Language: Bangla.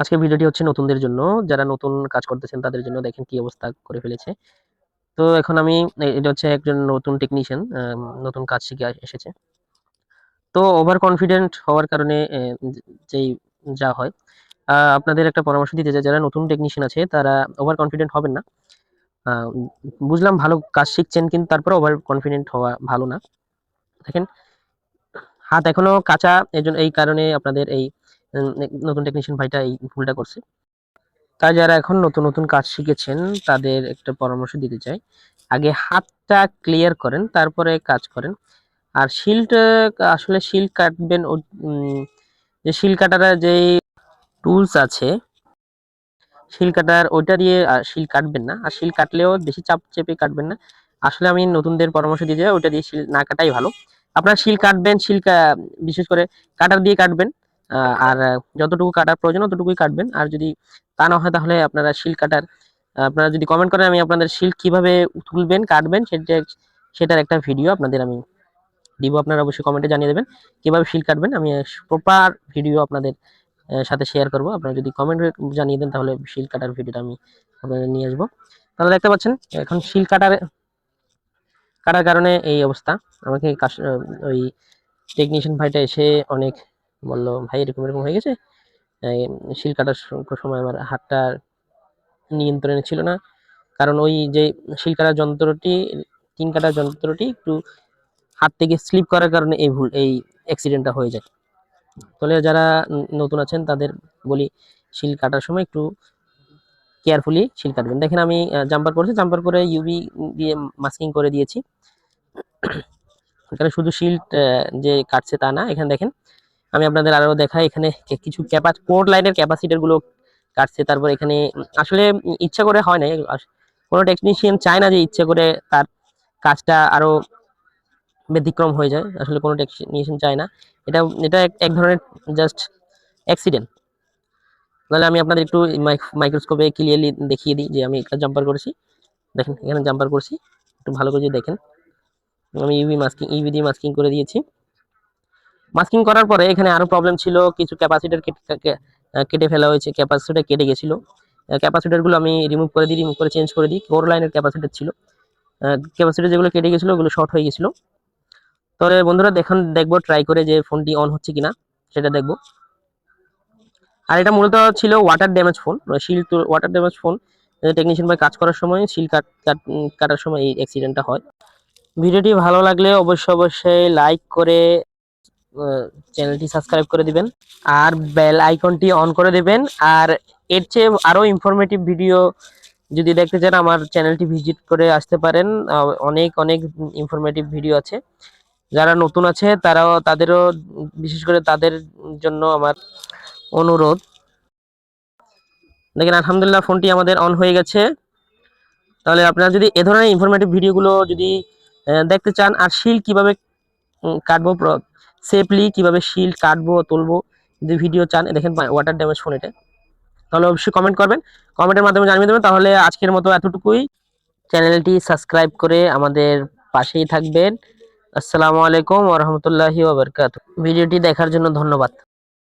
আজকে ভিডিওটি হচ্ছে নতুনদের জন্য। যারা নতুন কাজ করতেছেন, তাদের জন্য দেখেন কি অবস্থা করে ফেলেছে। তো এখন আমি এটা হচ্ছে একজন নতুন টেকনিশিয়ান নতুন কাজ শিখে এসেছে। তো ওভার কনফিডেন্ট হওয়ার কারণে যেই যা হয় আপনাদের একটা পরামর্শ দিতে চাই। যারা নতুন টেকনিশিয়ান আছে, তারা ওভার কনফিডেন্ট হবেন না। বুঝলাম ভালো কাজ শিখছেন, কিন্তু তারপরে ওভার কনফিডেন্ট হওয়া ভালো না। দেখেন, হাত এখনও কাঁচা, এজন্য এই কারণে আপনাদের এই নতুন টেকনিশিয়ান ভাইটা এই ভুলটা করছে। তাই যারা এখন নতুন নতুন কাজ শিখেছেন, তাদের একটা পরামর্শ দিতে চাই। আগে হাতটা ক্লিয়ার করেন, তারপরে কাজ করেন। আর শিল্ড আসলে শিল্ড কাটবেন যে শিল কাটার যে টুলস আছে শিল কাটার ওইটা দিয়ে শিল কাটবেন না। আর শিল কাটলেও বেশি চাপ চেপে কাটবেন না। আসলে আমি নতুনদের পরামর্শ দিয়ে যাই, ওইটা দিয়ে শিল না কাটাই ভালো। আপনারা শিল কাটবেন শিল বিশেষ করে কাটার দিয়ে কাটবেন। আর যতটুকু কাটার প্রয়োজন ততটুকুই কাটবেন। আর যদি তা না হয়, তাহলে আপনারা শিল কাটার, আপনারা যদি কমেন্ট করেন, আমি আপনাদের শিল কীভাবে তুলবেন, কাটবেন, সেটা, সেটার একটা ভিডিও আপনাদের আমি দিব। আপনারা অবশ্যই কমেন্টে জানিয়ে দেবেন কীভাবে শিল কাটবেন। আমি প্রপার ভিডিও আপনাদের সাথে শেয়ার করব। আপনারা যদি কমেন্ট জানিয়ে দেন, তাহলে শিল কাটার ভিডিওটা আমি আপনাদের নিয়ে আসব। তাহলে দেখতে পাচ্ছেন, এখন শিল কাটার কাটার কারণে এই অবস্থা। আমাকে ওই টেকনিশিয়ান ভাইটা এসে অনেক বলল, ভাই, এরকম এরকম হয়ে গেছে? শিল কাটার সময় আমার হাতটা নিয়ন্ত্রণে ছিল না। কারণ ওই যে শিল কাটার যন্ত্রটি তিন কাটার যন্ত্রটি একটু হাত থেকে স্লিপ করার কারণে এই ভুল, এই অ্যাক্সিডেন্টটা হয়ে যায়। তাহলে যারা নতুন আছেন, তাদের বলি, শিল কাটার সময় একটু কেয়ারফুলি শিল কাটবেন। দেখেন, আমি জাম্পার করেছি। জাম্পার করে ইউভি দিয়ে মাস্কিং করে দিয়েছি। এখানে শুধু শিল্ড যে কাটছে তা না। এখানে দেখেন আমি আপনাদের আরও দেখাই, এখানে কিছু ক্যাপা কোড লাইনের ক্যাপাসিটারগুলো কাটছে, তারপর এখানে আসলে ইচ্ছা করে হয় না কোনো টেকনিশিয়ান চায় না যে ইচ্ছে করে তার কাজটা আরও ব্যতিক্রম হয়ে যায়, আসলে কোনো টেকনিশিয়ান চায় না। এটা এটা এক- ধরনের জাস্ট অ্যাক্সিডেন্ট তাহলে আমি আপনাদের একটু মাইক্রোস্কোপে ক্লিয়ারলি দেখিয়ে দিই যে আমি একটা জাম্পার করেছি। দেখেন, এখানে জাম্পার করছি, একটু ভালো করে দেখেন। আমি ইউভি মাস্কিং ইউভি দিয়ে মাস্কিং করে দিয়েছি। মাস্কিং করার পরে এখানে আরও প্রবলেম ছিল, কিছু ক্যাপাসিটার কেটে ফেলা হয়েছে ক্যাপাসিটার কেটে গেছিল। ক্যাপাসিটারগুলো আমি রিমুভ করে দিই রিমুভ করে চেঞ্জ করে দিই কোর লাইনের ক্যাপাসিটার ছিল। ক্যাপাসিটার যেগুলো কেটে গেছিল, ওগুলো শর্ট হয়ে গেছিল। তবে বন্ধুরা দেখুন, দেখব ট্রাই করে যে ফোনটি অন হচ্ছে কিনা, সেটা দেখব। আর এটা মূলত ছিল ওয়াটার ড্যামেজ ফোন শিল ওয়াটার ড্যামেজ ফোন টেকনিশিয়ান ভাই কাজ করার সময় শিল কাট- কাটার সময় এই অ্যাক্সিডেন্টটা হয়। ভিডিওটি ভালো লাগলে অবশ্যই অবশ্যই লাইক করে চ্যানেলটি সাবস্ক্রাইব করে দিবেন, আর বেল আইকনটি অন করে দিবেন, আর এর চেয়ে আরও ইনফরমেটিভ ভিডিও যদি দেখতে চান, আমার চ্যানেলটি ভিজিট করে আসতে পারেন। অনেক অনেক ইনফরমেটিভ ভিডিও আছে। যারা নতুন আছে, তারাও, তাদেরও, বিশেষ করে তাদের জন্য আমার অনুরোধ। দেখেন, আলহামদুলিল্লাহ ফোনটি আমাদের অন হয়ে গেছে। তাহলে আপনারা যদি এ ধরনের ইনফরমেটিভ ভিডিওগুলো যদি দেখতে চান, আর শিল কীভাবে কাটবো সেফলি কীভাবে শিল্ড কাটবো, তুলবো, যদি ভিডিও চান দেখেন ওয়াটার ড্যামেজ ফোন এটা। তাহলে অবশ্যই কমেন্ট করবেন। কমেন্টের মাধ্যমে জানিয়ে দেবেন, তাহলে আজকের মতো এতটুকুই। চ্যানেলটি সাবস্ক্রাইব করে আমাদের পাশেই থাকবেন। আসসালামু আলাইকুম ওরহমতুল্লাহি ওবরকাত ভিডিওটি দেখার জন্য ধন্যবাদ।